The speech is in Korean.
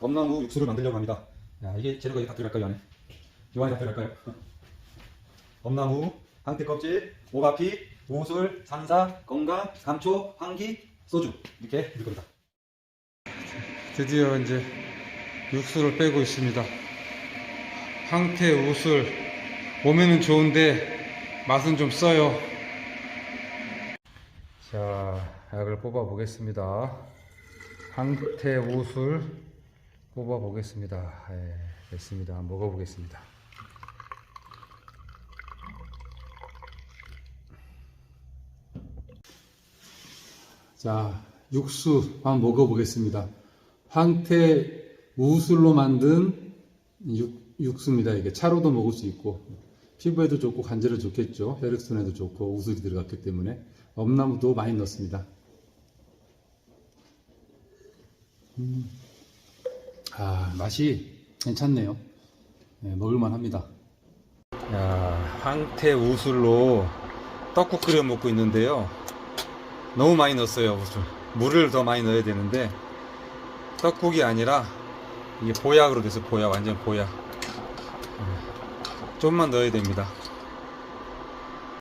엄나무 육수를 만들려고 합니다. 야, 이게 재료가 이게 다 들어갈까요, 안에? 요 안에 다 들어갈까요? 엄나무, 황태 껍질, 오가피, 우술, 산사, 건강, 감초, 황기, 소주 이렇게 넣을 겁니다. 드디어 이제 육수를 빼고 있습니다. 황태 우술 몸에는 좋은데 맛은 좀 써요. 자, 약을 뽑아 보겠습니다. 황태 우술 뽑아 보겠습니다. 예, 됐습니다. 먹어 보겠습니다. 자, 육수 한번 먹어 보겠습니다. 황태 우술로 만든 육, 육수입니다. 이게 차로도 먹을 수 있고 피부에도 좋고 관절에 좋겠죠. 혈액순에도 좋고 우술이 들어갔기 때문에 엄나무도 많이 넣습니다. 음. 아 맛이 괜찮네요. 네, 먹을만 합니다. 야, 황태 우술로 떡국 끓여 먹고 있는데요. 너무 많이 넣었어요 우술. 물을 더 많이 넣어야 되는데 떡국이 아니라 이게 보약으로 돼서 보약 완전 보약 음, 좀만 넣어야 됩니다